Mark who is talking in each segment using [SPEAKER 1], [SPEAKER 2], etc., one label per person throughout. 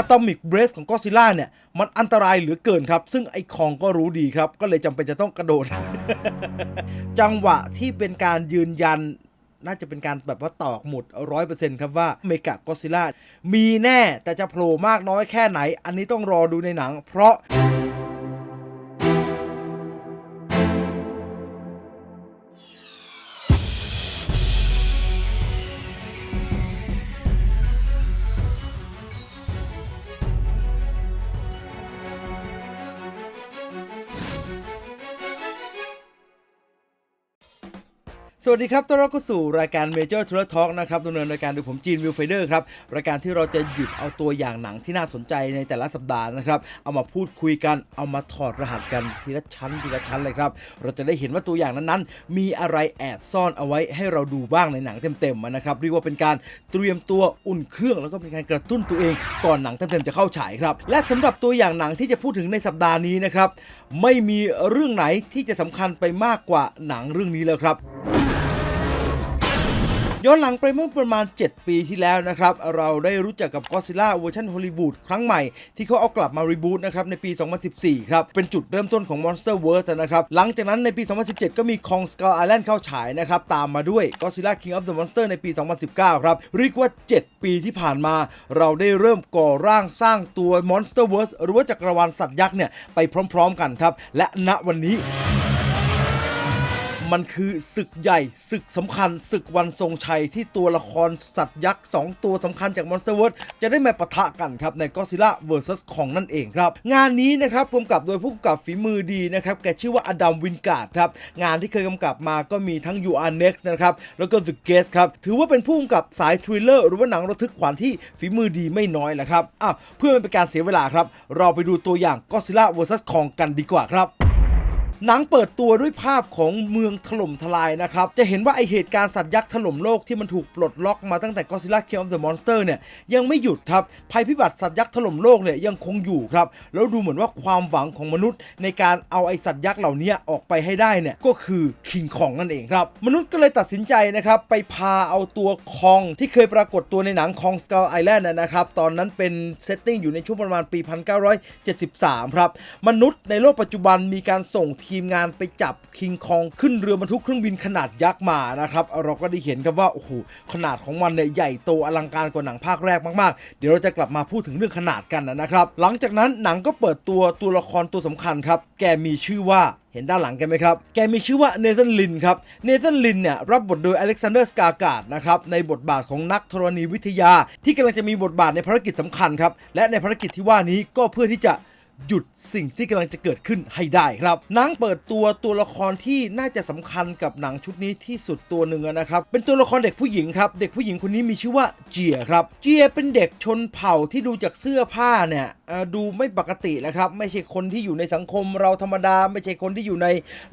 [SPEAKER 1] อะตอมิกเบรสของก็ซิล่าเนี่ย มันอันตรายเหลือเกินครับ ซึ่งไอ้คองก็รู้ดีครับ ก็เลยจำเป็นจะต้องกระโดด จังหวะที่เป็นการยืนยันน่าจะเป็นการแบบว่าตอกหมุดร้อยเปอร์เซ็นต์ครับว่าเมกะก็ซิล่ามีแน่แต่จะโผล่มากน้อยแค่ไหน อันนี้ต้องรอดูในหนัง เพราะ สวัสดีครับ ต้อนรับเข้าสู่รายการ Major t r a Talk นะครับดำเนินรายการโดยผมจีนวิวไฟเดอร์ครับ รายการที่เราจะหยิบเอาตัวอย่างหนังที่น่าสนใจในแต่ละสัปดาห์นะครับ เอามาพูดคุยกัน เอามาถอดรหัสกันทีละชั้นทีละชั้นเลยครับ เราจะได้เห็นว่าตัวอย่างนั้นๆ มีอะไรแอบซ่อนเอาไว้ให้เราดูบ้างในหนังเต็มๆนะครับ เรียกว่าเป็นการเตรียมตัวอุ่นเครื่อง แล้วก็เป็นการกระตุ้นตัวเอง ก่อนหนังเต็มๆจะเข้าฉายครับ และสำหรับตัวอย่างหนังที่จะพูดถึงในสัปดาห์นี้นะครับ ไม่มีเรื่องไหนที่จะสำคัญไปมากกว่าหนังเรื่องนี้แล้วครับ ย้อนหลังไปเมื่อประมาณ 7 ปีที่แล้วนะครับ เราได้รู้จักกับก็ซิล่าเวอร์ชันฮอลลีวูดครั้งใหม่ ที่เขาเอากลับมารีบูตนะครับ ในปี 2014 ครับ เป็นจุดเริ่มต้นของ Monsterverse นะครับ หลังจากนั้นในปี 2017 ก็มี Kong Skull Island เข้าฉายนะครับ ตามมาด้วย Godzilla King of the Monster ในปี 2019 ครับ เรียกว่า 7 ปีที่ผ่านมา เราได้เริ่มก่อร่างสร้างตัว Monsterverse หรือว่าจักรวาลสัตว์ยักษ์เนี่ยไปพร้อม ๆ กันครับและณวันนี้ มันคือศึกใหญ่ศึกสำคัญศึกวันทรงชัยที่ตัวละครสัตว์ยักษ์ 2 ตัวสำคัญจาก Monsterverse จะได้มาปะทะกันครับ ใน Godzilla vs Kong นั่นเองครับ งานนี้นะครับกำกับโดยผู้กำกับฝีมือดีนะครับ แกชื่อว่าอดัมวินการ์ดครับ งานที่เคยกำกับมาก็มีทั้ง You Are Next นะครับ แล้วก็ The Guest ครับ ถือว่าเป็นผู้กำกับสายทริลเลอร์หรือว่าหนังระทึกขวัญที่ฝีมือดีไม่น้อยแหละครับอ้าวเพื่อไม่เป็นการเสียเวลาครับ เราไปดูตัวอย่าง Godzilla vs Kong กันดีกว่าครับ หนังเปิดตัวด้วยภาพของเมืองถล่มทลายนะครับ จะเห็นว่าไอเหตุการณ์สัตว์ยักษ์ถล่มโลกที่มันถูกปลดล็อกมาตั้งแต่ Godzilla King of the Monster เนี่ยยังไม่หยุดครับ ภัยพิบัติสัตว์ยักษ์ถล่มโลกเนี่ยยังคงอยู่ครับ แล้วดูเหมือนว่าความหวังของมนุษย์ ในการเอาไอสัตว์ยักษ์เหล่านี้ออกไปให้ได้เนี่ยก็คือคิงคองนั่นเองครับ มนุษย์ก็เลยตัดสินใจนะครับไปพาเอาตัวคองที่เคยปรากฏตัวในหนังคองสก l ลไอแลนด์นะครับตอนนั้นเป็นเซตติ้งอยู่ในช่วงประมาณปี 1973 ครับมนุษย์ในโลกปัจจุบันมีการส่งทีทีมงานไปจับคิงคองขึ้นเรือบรรทุกเครื่องบินขนาดยักษ์มานะครับเราก็ได้เห็นครับว่าโอ้โหขนาดของมันเนี่ยใหญ่โตอลังการกว่าหนังภาคแรกมากๆ เดี๋ยวเราจะกลับมาพูดถึงเรื่องขนาดกันนะครับ หลังจากนั้นหนังก็เปิดตัวตัวละครตัวสำคัญครับ แกมีชื่อว่าเห็นด้านหลังแกไหมครับ แกมีชื่อว่าเนธานลินครับ เนธานลินเนี่ยรับบทโดยอเล็กซานเดอร์สกาการ์ดนะครับในบทบาทของนักธรณีวิทยา ที่กำลังจะมีบทบาทในภารกิจสำคัญครับ และในภารกิจที่ว่านี้ก็เพื่อที่จะ หยุดสิ่งที่กำลังจะเกิดขึ้นให้ได้ครับหนังเปิดตัวตัวละครที่น่าจะสำคัญกับหนังชุดนี้ที่สุดตัวหนึ่งนะครับเป็นตัวละครเด็กผู้หญิงครับเด็กผู้หญิงคนนี้มีชื่อว่าเจียครับเจียเป็นเด็กชนเผ่าที่ดูจากเสื้อผ้าเนี่ยดูไม่ปกติแล้วครับไม่ใช่คนที่อยู่ในสังคมเราธรรมดา ไม่ใช่คนที่อยู่ใน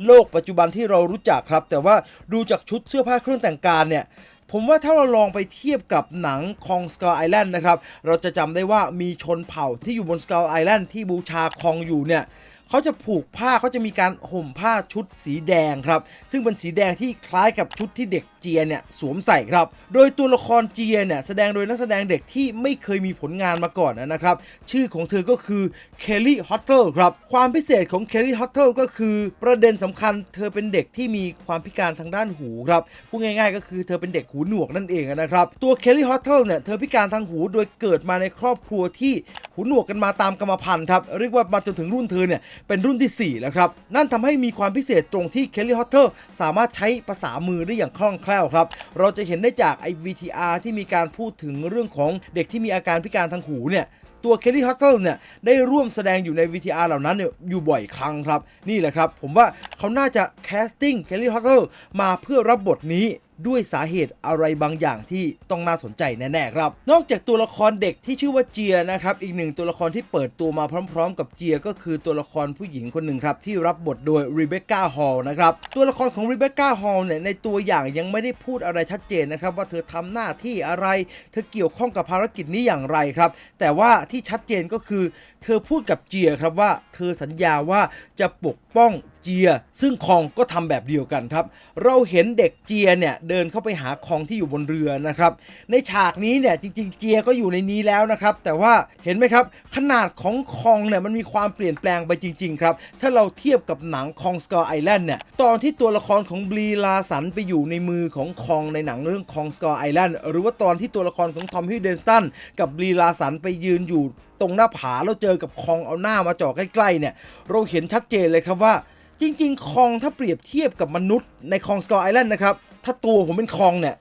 [SPEAKER 1] โลกปัจจุบันที่เรารู้จักครับ แต่ว่าดูจากชุดเสื้อผ้าเครื่องแต่งกายเนี่ย ผมว่าถ้าเราลองไปเทียบกับหนังคองสก l ไอแลนด์นะครับ เราจะจำได้ว่ามีชนเผ่าที่อยู่บนสก l ไอแลนด์ที่บูชาคองอยู่เนี่ย เขาจะผูกผ้าเขาจะมีการห่มผ้าชุดสีแดงครับ ซึ่งเป็นสีแดงที่คล้ายกับชุดที่เด็กเจียเนี่ยสวมใส่ครับ โดยตัวละครเจียเนี่ยแสดงโดยนักแสดงเด็กที่ไม่เคยมีผลงานมาก่อนนะครับ ชื่อของเธอก็คือเคลลี่ฮอตเทลครับ ความพิเศษของเคลลี่ฮอตเทลก็คือประเด็นสำคัญเธอเป็นเด็กที่มีความพิการทางด้านหูครับ พูดง่ายๆ ก็คือเธอเป็นเด็กหูหนวกนั่นเองนะครับ ตัวเคลลี่ฮอตเทลเนี่ยเธอพิการทางหูโดยเกิดมาในครอบครัวที่หูหนวกกันมาตามกรรมพันธุ์ครับ เรียกว่ามาจนถึงรุ่นเธอเนี่ยเป็นรุ่นที่ 4 แล้วครับ นั่นทำให้มีความพิเศษตรงที่เคลลี่ฮอตเทลสามารถใช้ภาษามือได้อย่างคล่องแคล่วครับ เราจะเห็นได้จากไอ VTR ที่มีการพูดถึงเรื่องของเด็กที่มีอาการพิการทางหูเนี่ยตัวเคลลี่ฮอตเทลเนี่ยได้ร่วมแสดงอยู่ใน VTR เหล่านั้นเนี่ยอยู่บ่อยครั้งครับ นี่แหละครับ ผมว่าเขาน่าจะแคสติ้งเคลลี่ฮอตเทลมาเพื่อรับบทนี้ ด้วยสาเหตุอะไรบางอย่างที่ต้องน่าสนใจแน่ๆครับ นอกจากตัวละครเด็กที่ชื่อว่าเจียนะครับ อีกหนึ่งตัวละครที่เปิดตัวมาพร้อม ๆ กับเจียก็คือตัวละครผู้หญิงคนหนึ่งครับที่รับบทโดยรีเบคก้าฮอลนะครับ ตัวละครของรีเบคก้าฮอลเนี่ยในตัวอย่างยังไม่ได้พูดอะไรชัดเจนนะครับว่าเธอทำหน้าที่อะไร เธอเกี่ยวข้องกับภารกิจนี้อย่างไรครับ แต่ว่าที่ชัดเจนก็คือ เธอพูดกับเจียครับว่า เธอสัญญาว่าจะปกป้อง จีย ซึ่งคองก็ทำแบบเดียวกันครับ เราเห็นเด็กเจียเนี่ยเดินเข้าไปหาคองที่อยู่บนเรือนะครับ ในฉากนี้เนี่ยจริง ๆ เจียก็อยู่ในนี้แล้วนะครับ แต่ว่าเห็นไหมครับ ขนาดของคองเนี่ยมันมีความเปลี่ยนแปลงไปจริง ๆ ครับ ถ้าเราเทียบกับหนังคองสกอร์ไอแลนด์เนี่ยตอนที่ตัวละครของบลีลาสันไปอยู่ในมือของคองในหนังเรื่องคองสกอร์ไอแลนด์หรือว่าตอนที่ตัวละครของทอมฮิดเดนสตันกับบลีลาสันไปยืนอยู่ตรงหน้าผาแล้วเจอกับคองเอาหน้ามาจ่อใกล้ๆเนี่ยเราเห็นชัดเจนเลยครับว่า จริง ๆ คองถ้าเปรียบเทียบกับมนุษย์ในคองสกอร์ไอแลนด์นะครับ ถ้าตัวผมเป็นคองเนี่ย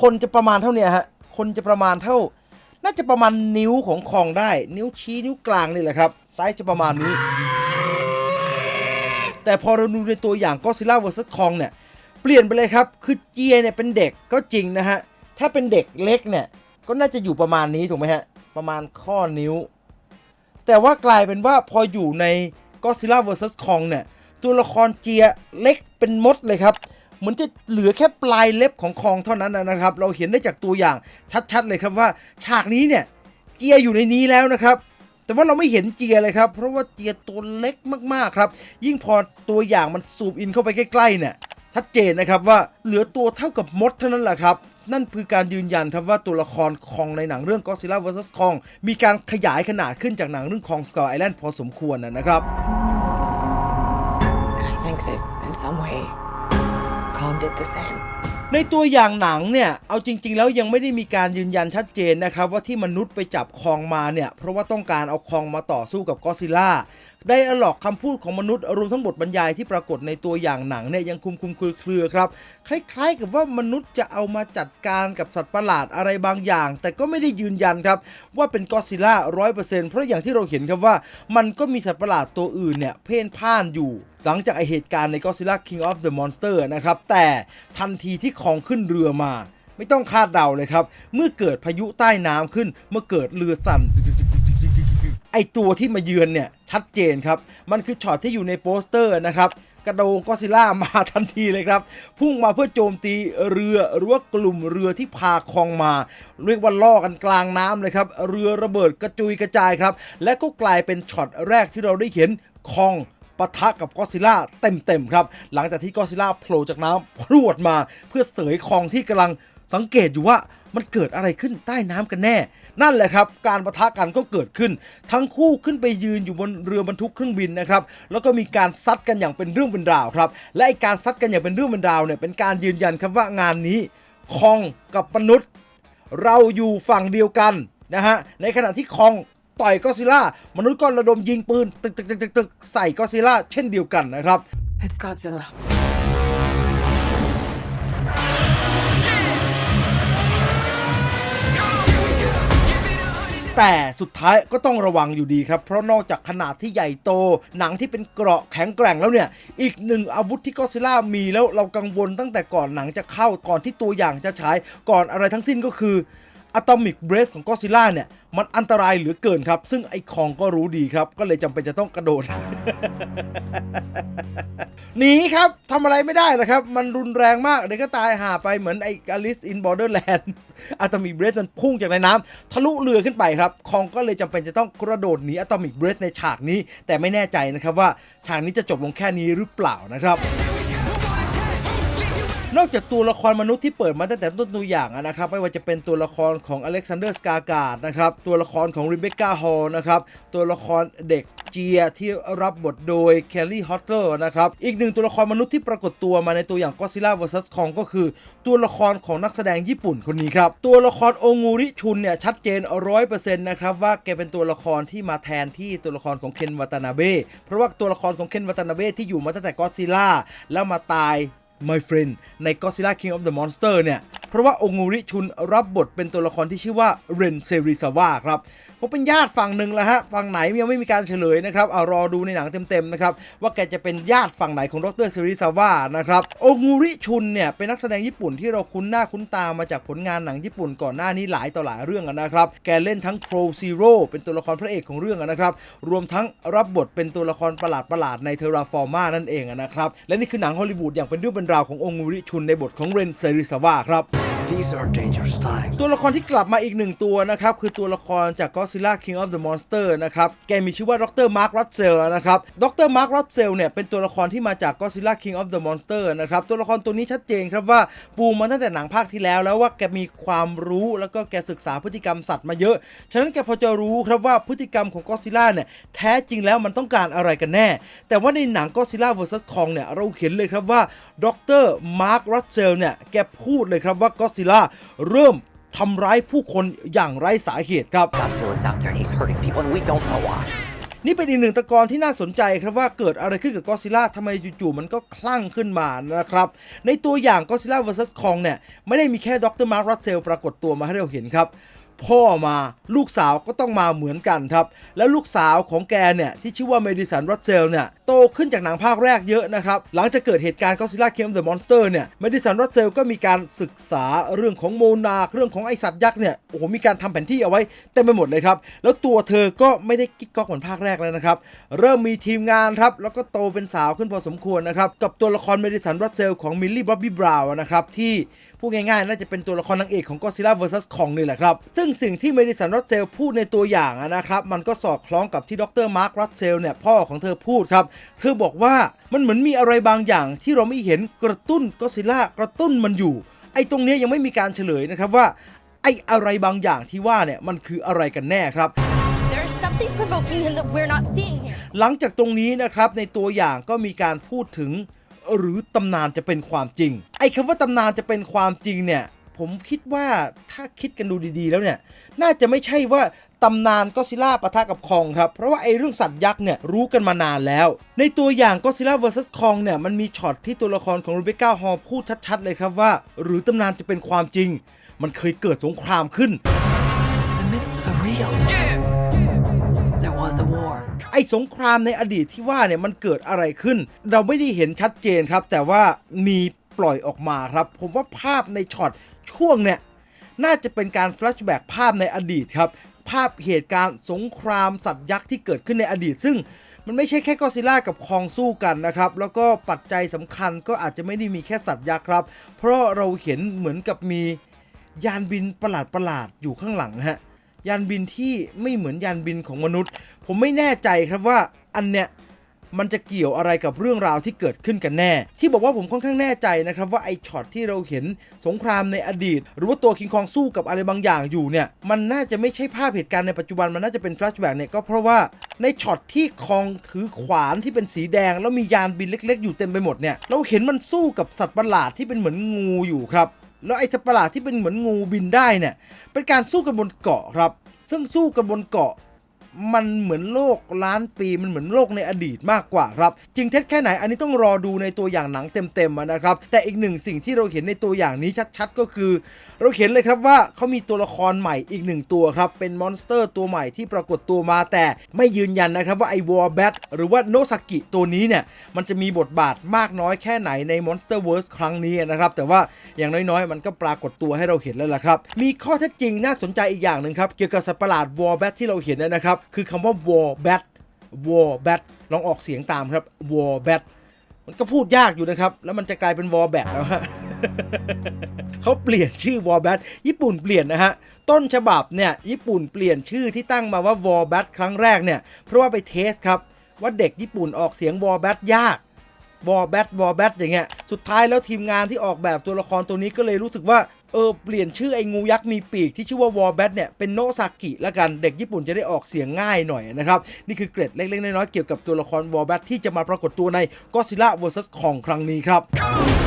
[SPEAKER 1] คนจะประมาณเท่าเนี้ยฮะ คนจะประมาณเท่า น่าจะประมาณนิ้วของคองได้ นิ้วชี้นิ้วกลางนี่แหละครับ ไซส์จะประมาณนี้ แต่พอเราดูในตัวอย่างก็ซิล่าเวอร์ซัสคองเนี่ย เปลี่ยนไปเลยครับ คือเจียเนี่ยเป็นเด็กก็จริงนะฮะ ถ้าเป็นเด็กเล็กเนี่ย ก็น่าจะอยู่ประมาณนี้ถูกไหมฮะ ประมาณข้อนิ้ว แต่ว่ากลายเป็นว่าพออยู่ใน Godzilla vs Kong เนี่ย ตัวละครเจียเล็กเป็นมดเลยครับเหมือนจะเหลือแค่ปลายเล็บของคองเท่านั้นนะครับ เราเห็นได้จากตัวอย่างชัดๆเลยครับว่าฉากนี้เนี่ยเจียอยู่ในนี้แล้วนะครับ แต่ว่าเราไม่เห็นเจียเลยครับ เพราะว่าเจียตัวเล็กมากๆครับ ยิ่งพอตัวอย่างมันซูมอินเข้าไปใกล้ๆเนี่ยชัดเจนนะครับว่าเหลือตัวเท่ากับมดเท่านั้นแหละครับนั่นคือการยืนยันครับว่าตัวละครคองในหนังเรื่อง Godzilla vs Kong มีการขยายขนาดขึ้นจากหนังเรื่อง Kong Skull Island พอสมควรนะครับ
[SPEAKER 2] some way, Kong did the same.
[SPEAKER 1] ในตัวอย่างหนังเนี่ย เอาจริง ๆ แล้วยังไม่ได้มีการยืนยันชัดเจนนะครับ ว่าที่มนุษย์ไปจับคองมาเนี่ย เพราะว่าต้องการเอาคองมาต่อสู้กับกอซิล่าได้อะล็อกคำพูดของมนุษย์รวมทั้งบทบรรยายที่ปรากฏในตัวอย่างหนังเนี่ยยังคุมคุมเครือครับ คล้ายๆ กับว่ามนุษย์จะเอามาจัดการกับสัตว์ประหลาดอะไรบางอย่าง แต่ก็ไม่ได้ยืนยันครับ ว่าเป็นกอซิลล่าร้อยเปอร์เซ็นต์เพราะอย่างที่เราเห็นครับว่ามันก็มีสัตว์ประหลาดตัวอื่นเนี่ยเพ่นพ่านอยู่ หลังจากไอเหตุการณ์ใน Godzilla King of the Monster นะครับ แต่ทันทีที่คองขึ้นเรือมา ไม่ต้องคาดเดาเลยครับ เมื่อเกิดพายุใต้น้ำขึ้น เมื่อเกิดเรือสั่นไอตัวที่มาเยือนเนี่ย ชัดเจนครับ มันคือช็อตที่อยู่ในโปสเตอร์นะครับ กระโดงก็ซิล่ามาทันทีเลยครับ พุ่งมาเพื่อโจมตีเรือหรือว่ากลุ่มเรือที่พาคองมา เรียกว่าล่อกันกลางน้ำเลยครับ เรือระเบิดกระจุยกระจายครับ และก็กลายเป็นช็อตแรกที่เราได้เห็นคอง ปะทะกับก็อซิล่าเต็มๆครับ หลังจากที่ก็อซิล่าโผล่จากน้ำพรวดมา เพื่อเสยคองที่กำลังสังเกตอยู่ว่ามันเกิดอะไรขึ้นใต้น้ำกันแน่ นั่นแหละครับ การประทะกันก็เกิดขึ้น ทั้งคู่ขึ้นไปยืนอยู่บนเรือบรรทุกเครื่องบินนะครับ แล้วก็มีการซัดกันอย่างเป็นเรื่องเป็นราวครับ และไอการซัดกันอย่างเป็นเรื่องเป็นราวเนี่ย เป็นการยืนยันครับว่างานนี้คองกับมนุษย์ เราอยู่ฝั่งเดียวกันนะฮะ ในขณะที่คอง ต่อยก็อดซิลล่ามนุษย์ก็ระดมยิงปืนตึกตึกตึกตึกตึกใส่ก็อดซิลล่าเช่นเดียวกันนะครับ
[SPEAKER 2] It's Godzilla.
[SPEAKER 1] แต่สุดท้ายก็ต้องระวังอยู่ดีครับ เพราะนอกจากขนาดที่ใหญ่โต หนังที่เป็นเกราะแข็งแกร่งแล้วเนี่ย อีกหนึ่งอาวุธที่ก็อดซิลล่ามีแล้วเรากังวลตั้งแต่ก่อนหนังจะเข้าก่อนที่ตัวอย่างจะฉายก่อนอะไรทั้งสิ้นก็คือ อะตอมิกเบรสของก็อซิล่าเนี่ย มันอันตรายเหลือเกินครับ ซึ่งไอ้คองก็รู้ดีครับ ก็เลยจำเป็นจะต้องกระโดด หนีครับทำอะไรไม่ได้นะครับ มันรุนแรงมากเดี๋ยวก็ตายหาไปเหมือนไอ้อลิสอินบอร์เดอร์แลนด์อะตอมิกเบรสมันพุ่งจากในน้ำทะลุเรือขึ้นไปครับ คองก็เลยจำเป็นจะต้องกระโดดหนีอะตอมิกเบรสในฉากนี้ แต่ไม่แน่ใจนะครับว่าฉากนี้จะจบลงแค่นี้หรือเปล่านะครับ นอกจากตัวละครมนุษย์ที่เปิดมาตั้งแต่ต้นตัวอย่างนะครับไม่ว่าจะเป็นตัวละครของอเล็กซานเดอร์สกาการ์ดนะครับตัวละครของริเบคก้าฮอลนะครับตัวละครเด็กเจียที่รับบทโดยแคลลี่ฮอตเตอร์นะครับอีกหนึ่งตัวละครมนุษย์ที่ปรากฏตัวมาในตัวอย่าง Godzilla vs Kong ก็คือ ตัวละครของนักแสดงญี่ปุ่นคนนี้ครับ ตัวละครโองูริชุนเนี่ยชัดเจน100%นต์นะครับว่าแกเป็นตัวละครที่มาแทนที่ตัวละครของเคนวัตนาเบะเพราะว่าตัวละครของเคนวัตนาเบะที่อยู่มาตั้งแต่ Godzilla แล้วมาตาย My Friend ใน Godzilla King of the Monster เนี่ย เพราะว่าองูริชุนรับบทเป็นตัวละครที่ชื่อว่าเรนเซริซาวะครับผมเป็นญาติฝั่งหนึ่งแล้วฮะฝั่งไหนยังไม่มีการเฉลยนะครับเอารอดูในหนังเต็มๆนะครับว่าแกจะเป็นญาติฝั่งไหนของดรเซริซาวะนะครับองูริชุนเนี่ยเป็นนักแสดงญี่ปุ่นที่เราคุ้นหน้าคุ้นตามาจากผลงานหนังญี่ปุ่นก่อนหน้านี้หลายต่อหลายเรื่องนะครับแกเล่นทั้ง Crow Zero เป็นตัวละครพระเอกของเรื่องนะครับรวมทั้งรับบทเป็นตัวละครประหลาดๆในเทราฟอร์มานั่นเองนะครับและนี่คือหนังฮอลลีวูดอย่างเป็นเรื่องเป็นราวขององูริชุนในบทของเรนเซริซาวะครับ
[SPEAKER 3] These are dangerous times.
[SPEAKER 1] ตัวละครที่กลับมาอีกหนึ่งตัวนะครับ คือตัวละครจาก Godzilla King of the Monster นะครับ แกมีชื่อว่าดรมาร์ครัสเซลนะครับ ดรมาร์ครัสเซลเนี่ย เป็นตัวละครที่มาจาก Godzilla King of the Monster นะครับ ตัวละครตัวนี้ชัดเจนครับว่าปูมาตั้งแต่หนังภาคที่แล้วแล้วว่าแกมีความรู้แล้วก็แกศึกษาพฤติกรรมสัตว์มาเยอะ ฉะนั้นแกพอจะรู้ครับว่าพฤติกรรมของ Godzilla เนี่ยแท้จริงแล้วมันต้องการอะไรกันแน่ แต่ว่าในหนัง Godzilla vs Kong เนี่ยเราเห็นเลยครับว่าดรมาร์ครัสเซลเนี่ยแกพูดเลยครับว่า Godzilla เริ่มทำร้ายผู้คนอย่างไร้สาเหตุครับ
[SPEAKER 4] Godzilla's out there and he's hurting people, and we don't know why.
[SPEAKER 1] นี่เป็นอีกหนึ่งตะกอนที่น่าสนใจครับว่าเกิดอะไรขึ้นกับก็ซิล่าทำไมจู่ๆมันก็คลั่งขึ้นมานะครับ ในตัวอย่างก็ซิล่า vs Kong เนี่ย ไม่ได้มีแค่ดรมาร์ครัสเซลปรากฏตัวมาให้เราเห็นครับ พ่อมาลูกสาวก็ต้องมาเหมือนกันครับ แล้วลูกสาวของแกเนี่ยที่ชื่อว่าเมดิสันรัสเซลเนี่ยโตขึ้นจากหนังภาคแรกเยอะนะครับ หลังจากเกิดเหตุการณ์ก็ซิล่าเคมเดอะมอนสเตอร์เนี่ยเมดิสันรัสเซลก็มีการศึกษาเรื่องของโมนาเรื่องของไอสัตว์ยักษ์เนี่ยโอ้โหมีการทำแผนที่เอาไว้เต็มไปหมดเลยครับ แล้วตัวเธอก็ไม่ได้กิ๊กก๊อกเหมือนภาคแรกแล้วนะครับ เริ่มมีทีมงานครับแล้วก็โตเป็นสาวขึ้นพอสมควรนะครับกับตัวละครเมดิสันรัสเซลของมิลลี่บ๊อบบี้บราวน์นะครับที่พูดง่ายๆน่าจะเป็นตัวละครนางเอกของ Godzilla vs Kong นี่แหละครับซึ่งสิ่งที่เมดิสันรัสเซลพูดในตัวอย่างอะนะครับมันก็สอดคล้องกับที่ดรมาร์ครัสเซลเนี่ยพ่อของเธอพูดครับ เธอบอกว่ามันเหมือนมีอะไรบางอย่างที่เราไม่เห็นกระตุ้นก็ซิล่ากระตุ้นมันอยู่ ไอ้ตรงเนี้ยยังไม่มีการเฉลยนะครับว่า ไอ้อะไรบางอย่างที่ว่าเนี่ยมันคืออะไรกันแน่ครับ
[SPEAKER 5] There's something provoking him that we're not seeing here.
[SPEAKER 1] หลังจากตรงนี้นะครับในตัวอย่างก็มีการพูดถึงหรือตำนานจะเป็นความจริง ไอ้คำว่าตำนานจะเป็นความจริงเนี่ย ผมคิดว่าถ้าคิดกันดูดีๆ แล้วเนี่ย น่าจะไม่ใช่ว่าตำนานก็ซิล่าปะทะกับคองครับ เพราะว่าไอ้เรื่องสัตว์ยักษ์เนี่ยรู้กันมานานแล้ว ในตัวอย่างก็ซิล่า vs คองเนี่ยมันมีช็อตที่ตัวละครของรูเบก้าฮอลพูดชัดๆเลยครับว่า หรือตำนานจะเป็นความจริง มันเคยเกิดสงครามขึ้น
[SPEAKER 2] The myths are real. There was a war.
[SPEAKER 1] ไอ้สงครามในอดีตที่ว่าเนี่ยมันเกิดอะไรขึ้น เราไม่ได้เห็นชัดเจนครับ แต่ว่ามีปล่อยออกมาครับ ผมว่าภาพในช็อต ช่วงเนี่ยน่าจะเป็นการแฟลชแบ็กภาพในอดีตครับ ภาพเหตุการณ์สงครามสัตว์ยักษ์ที่เกิดขึ้นในอดีต ซึ่งมันไม่ใช่แค่กอซิล่ากับคองสู้กันนะครับ แล้วก็ปัจจัยสำคัญก็อาจจะไม่ได้มีแค่สัตว์ยักษ์ครับ เพราะเราเห็นเหมือนกับมียานบินประหลาดๆอยู่ข้างหลังฮะยานบินที่ไม่เหมือนยานบินของมนุษย์ ผมไม่แน่ใจครับว่าอันเนี้ย มันจะเกี่ยวอะไรกับเรื่องราวที่เกิดขึ้นกันแน่ ที่บอกว่าผมค่อนข้างแน่ใจนะครับว่าไอ้ช็อตที่เราเห็นสงครามในอดีต หรือว่าตัวคิงคองสู้กับอะไรบางอย่างอยู่เนี่ยมันน่าจะไม่ใช่ภาพเหตุการณ์ในปัจจุบันมันน่าจะเป็นแฟลชแบ็กเนี่ยก็เพราะว่าในช็อตที่คองถือขวานที่เป็นสีแดง แล้วมียานบินเล็ก ๆ อยู่เต็มไปหมดเนี่ยเราเห็นมันสู้กับสัตว์ประหลาดที่เป็นเหมือนงูอยู่ครับแล้วไอ้สัตว์ประหลาดที่เป็นเหมือนงูบินได้เนี่ยเป็นการสู้กันบนเกาะครับ ซึ่งสู้กันบนเกาะ มันเหมือนโลกล้านปีมันเหมือนโลกในอดีตมากกว่าครับ จริงเท็จแค่ไหนอันนี้ต้องรอดูในตัวอย่างหนังเต็มๆนะครับ แต่อีกหนึ่งสิ่งที่เราเห็นในตัวอย่างนี้ชัดๆ ก็คือ เราเห็นเลยครับว่าเขามีตัวละครใหม่อีกหนึ่งตัวครับ เป็นมอนสเตอร์ตัวใหม่ที่ปรากฏตัวมาแต่ไม่ยืนยันนะครับว่าไอ้วอร์แบทหรือว่าโนซากิตัวนี้เนี่ยมันจะมีบทบาทมากน้อยแค่ไหนใน Monsterverse ครั้งนี้นะครับแต่ว่าอย่างน้อยๆ มันก็ปรากฏตัวให้เราเห็นแล้วล่ะครับ มีข้อเท็จจริงน่าสนใจอีกอย่างหนึ่งครับเกี่ยวกับสัตว์ประหลาดวอร์แบทที่เราเห็นนะครับคือคำว่าวอร์แบทวอร์แบทลองออกเสียงตามครับวอร์แบทมันก็พูดยากอยู่นะครับ แล้วมันจะกลายเป็นวอร์แบทแล้วฮะเขาเปลี่ยนชื่อวอลแบทญี่ปุ่นเปลี่ยนนะฮะ ต้นฉบับเนี่ย ญี่ปุ่นเปลี่ยนชื่อที่ตั้งมาว่าวอลแบทครั้งแรกเนี่ย เพราะว่าไปเทสครับ ว่าเด็กญี่ปุ่นออกเสียงวอลแบทยากวอลแบทวอลแบทอย่างเงี้ย สุดท้ายแล้วทีมงานที่ออกแบบตัวละครตัวนี้ก็เลยรู้สึกว่า เออเปลี่ยนชื่อไอ้งูยักษ์มีปีกที่ชื่อว่าวอลแบทเนี่ยเป็นโนซากิละกันเด็กญี่ปุ่นจะได้ออกเสียงง่ายหน่อยนะครับ นี่คือเกร็ดเล็กๆน้อยๆเกี่ยวกับตัวละครวอลแบทที่จะมาปรากฏตัวในก็ซิล่าเวอร์ซัสของครั้งนี้ครับ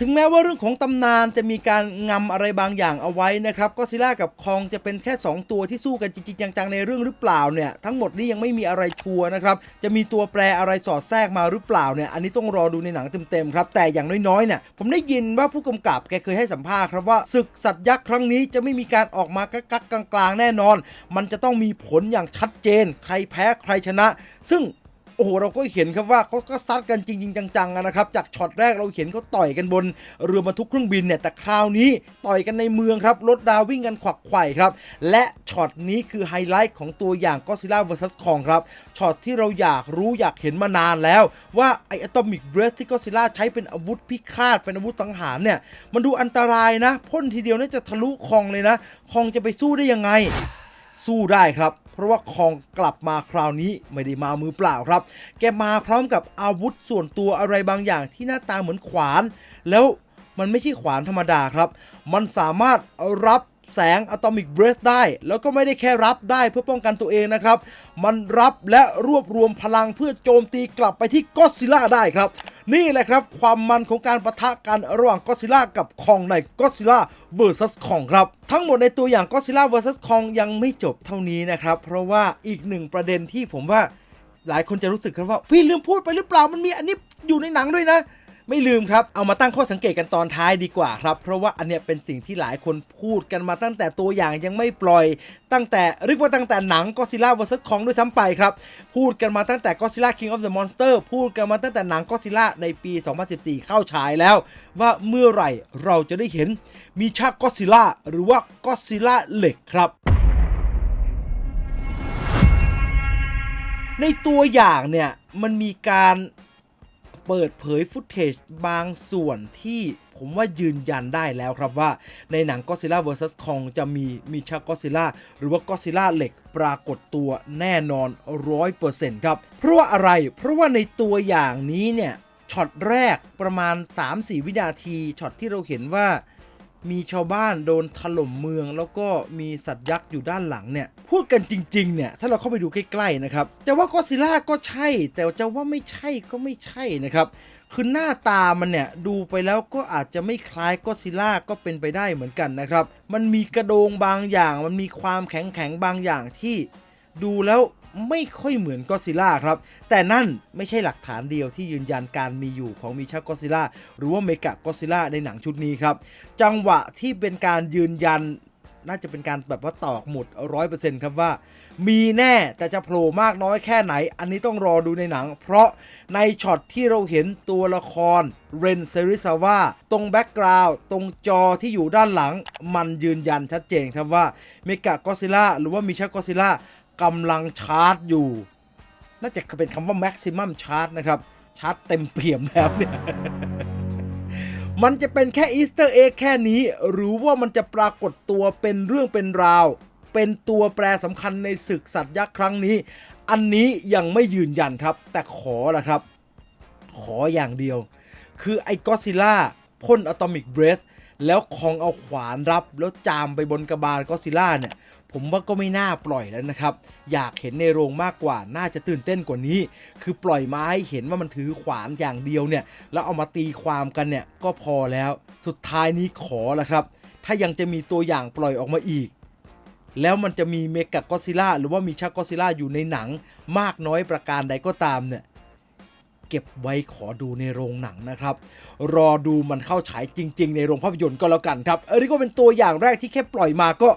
[SPEAKER 1] ถึงแม้ว่าเรื่องของตำนานจะมีการงำอะไรบางอย่างเอาไว้นะครับก็ซิล่ากับคองจะเป็นแค่ 2 ตัวที่สู้กันจริงๆจังๆในเรื่องหรือเปล่าเนี่ยทั้งหมดนี้ยังไม่มีอะไรชัวร์นะครับจะมีตัวแปรอะไรสอดแทรกมาหรือเปล่าเนี่ยอันนี้ต้องรอดูในหนังเต็มๆครับแต่อย่างน้อยๆเนี่ยผมได้ยินว่าผู้กำกับแกเคยให้สัมภาษณ์ครับว่าศึกสัตว์ยักษ์ครั้งนี้จะไม่มีการออกมากักๆกลางๆ แน่นอน มันจะต้องมีผลอย่างชัดเจน ใครแพ้ใครชนะ ซึ่ง โอ้โหเราก็เห็นครับว่าเขาก็ซัดกันจริง ๆ จังๆนะครับจากช็อตแรกเราเห็นเขาต่อยกันบนเรือบรรทุกเครื่องบินเนี่ยแต่คราวนี้ต่อยกันในเมืองครับรถดาววิ่งกันขวักไขว่ครับและช็อตนี้คือไฮไลท์ของตัวอย่างก็ซิล่า vs คองครับช็อตที่เราอยากรู้อยากเห็นมานานแล้ว ว่าไออะตอมิกเบรสที่ก็ซิล่าใช้เป็นอาวุธพิฆาตเป็นอาวุธสังหารเนี่ยมันดูอันตรายนะพ่นทีเดียวน่าจะทะลุคองเลยนะคองจะไปสู้ได้ยังไง สู้ได้ครับ เพราะว่าคองกลับมาคราวนี้ไม่ได้มามือเปล่าครับ แกมาพร้อมกับอาวุธส่วนตัวอะไรบางอย่างที่หน้าตาเหมือนขวาน แล้วมันไม่ใช่ขวานธรรมดาครับ มันสามารถรับ แสงอะตอมิกเบรสได้ แล้วก็ไม่ได้แค่รับได้เพื่อป้องกันตัวเองนะครับ มันรับและรวบรวมพลังเพื่อโจมตีกลับไปที่ก็ซิล่าได้ครับ นี่แหละครับ ความมันของการประทะกันระหว่างก็ซิล่ากับคองในก็ซิล่า vs คองครับ ทั้งหมดในตัวอย่างก็ซิล่า vs คองยังไม่จบเท่านี้นะครับ เพราะว่าอีกหนึ่งประเด็นที่ผมว่าหลายคนจะรู้สึกครับว่าพี่ลืมพูดไปหรือเปล่ามันมีอันนี้อยู่ในหนังด้วยนะ ไม่ลืมครับ เอามาตั้งข้อสังเกตกันตอนท้ายดีกว่าครับ เพราะว่าอันเนี้ยเป็นสิ่งที่หลายคนพูดกันมาตั้งแต่ตัวอย่างยังไม่ปล่อย ตั้งแต่เรียกว่าตั้งแต่หนังก็ซิล่า vs คองด้วยซ้ำไปครับ พูดกันมาตั้งแต่ก็ซิล่า King of the Monster พูดกันมาตั้งแต่หนังก็ซิล่าในปี 2014 เข้าฉายแล้ว ว่าเมื่อไหร่เราจะได้เห็นมีฉากก็ซิล่าหรือว่าก็ซิล่าเหล็กครับในตัวอย่างเนี่ยมันมีการ เปิดเผยฟุตเทจบางส่วนที่ผมว่ายืนยันได้แล้วครับว่า ในหนัง Godzilla vs Kong จะมีมิชัก Godzilla หรือว่าก็ซิล่าเหล็กปรากฏตัวแน่นอน 100%ครับ เพราะว่าอะไร เพราะว่าในตัวอย่างนี้เนี่ย ช็อตแรกประมาณ 3-4 วินาที ช็อตที่เราเห็นว่า มีชาวบ้านโดนถล่มเมือง แล้วก็มีสัตว์ยักษ์อยู่ด้านหลังเนี่ย พูดกันจริงๆเนี่ย ถ้าเราเข้าไปดูใกล้ๆนะครับจะว่าก็ซิล่าก็ใช่ แต่จะว่าไม่ใช่ก็ไม่ใช่นะครับคือหน้าตามันเนี่ย ดูไปแล้วก็อาจจะไม่คล้ายก็ซิล่าก็เป็นไปได้เหมือนกันนะครับ มันมีกระโดงบางอย่าง มันมีความแข็งแข็งๆบางอย่างที่ดูแล้ว ไม่ค่อยเหมือนก็ซิล่าครับ แต่นั่นไม่ใช่หลักฐานเดียวที่ยืนยันการมีอยู่ของมีชักก็ซิล่าหรือว่าเมกะก็ซิล่าในหนังชุดนี้ครับ จังหวะที่เป็นการยืนยันน่าจะเป็นการแบบว่าตอกหมุดร้อยเปอร์เซ็นต์ครับว่า มีแน่แต่จะโผล่มากน้อยแค่ไหน อันนี้ต้องรอดูในหนัง เพราะในช็อตที่เราเห็นตัวละครเรนเซริซาว่าตรงแบ็กกราวด์ตรงจอที่อยู่ด้านหลัง มันยืนยันชัดเจนครับว่าเมกะก็ซิล่าหรือว่ามีชักก็ซิล่า กำลังชาร์จอยู่ น่าจะเป็นคำว่า maximum charge นะครับ ชาร์จเต็มเปี่ยมแล้วเนี่ย มันจะเป็นแค่อีสเตอร์เอ็กแค่นี้ หรือว่ามันจะปรากฏตัวเป็นเรื่องเป็นราว เป็นตัวแปรสำคัญในศึกสัตว์ยักษ์ครั้งนี้ อันนี้ยังไม่ยืนยันครับ แต่ขอละครับ ขออย่างเดียว คือไอ้ก็ซิล่าพ่นอะตอมิกเบร h แล้วคองเอาขวานรับแล้วจามไปบนกระบาลก็ซิล่าเนี่ย ผมว่าก็ไม่น่าปล่อยแล้วนะครับ อยากเห็นในโรงมากกว่าน่าจะตื่นเต้นกว่านี้ คือปล่อยมาให้เห็นว่ามันถือขวานอย่างเดียวเนี่ยแล้วเอามาตีความกันเนี่ยก็พอแล้ว สุดท้ายนี้ขอละครับ ถ้ายังจะมีตัวอย่างปล่อยออกมาอีก แล้วมันจะมีเมกะก็ซิล่าหรือว่ามีชักก็ซิล่าอยู่ในหนัง มากน้อยประการใดก็ตามเนี่ยเก็บไว้ขอดูในโรงหนังนะครับ รอดูมันเข้าฉายจริง ๆ ในโรงภาพยนตร์ก็แล้วกันครับเออนี่ก็เป็นตัวอย่างแรกที่แค่ปล่อยมาก็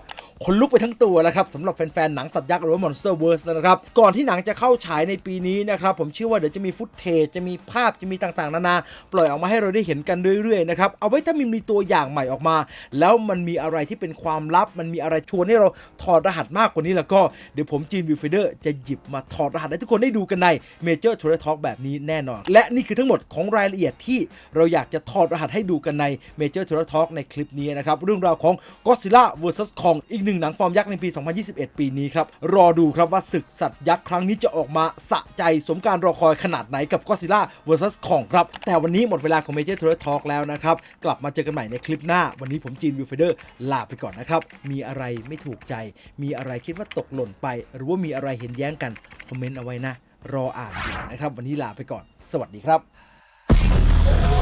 [SPEAKER 1] ขนลุกไปทั้งตัวแล้วครับสำหรับแฟนๆ หนังสัตว์ยักษ์หรือว่า Monster Verse นะครับ ก่อนที่หนังจะเข้าฉายในปีนี้นะครับ ผมเชื่อว่าเดี๋ยวจะมีฟุตเทจจะมีภาพจะมีต่างๆ นานา ปล่อยออกมาให้เราได้เห็นกันเรื่อยๆ นะครับ เอาไว้ถ้ามันมีตัวอย่างใหม่ออกมา แล้วมันมีอะไรที่เป็นความลับ มันมีอะไรชวนให้เราถอดรหัสมากกว่านี้แล้วก็เดี๋ยวผมจีนวิวไฟเดอร์จะหยิบมาถอดรหัสให้ทุกคนได้ดูกันใน Major t o u r Talk แบบนี้แน่นอน และนี่คือทั้งหมดของรายละเอียดที่เราอยากจะถอดรหัสให้ดูกันใน Major t o u r Talk ในคลิปนี้นะครับเรื่องราวของ Godzilla vs Kong อีกหนึ่งหนังฟอร์มยักษ์ในปี 2021 ปีนี้ครับ รอดูครับว่าศึกสัตว์ยักษ์ครั้งนี้จะออกมาสะใจสมการรอคอยขนาดไหนกับ Godzilla vs Kong ครับ แต่วันนี้หมดเวลาของ Major t o u r Talk แล้วนะครับ กลับมาเจอกันใหม่ในคลิปหน้า วันนี้ผมจีนวิวไฟเดอร์ลาไปก่อนนะครับ มีอะไรไม่ถูกใจ มีอะไรคิดว่าตกหล่นไป หรือว่ามีอะไรเห็นแย้งกันคอมเมนต์เอาไว้นะ รออ่านอยู่นะครับ วันนี้ลาไปก่อน สวัสดีครับ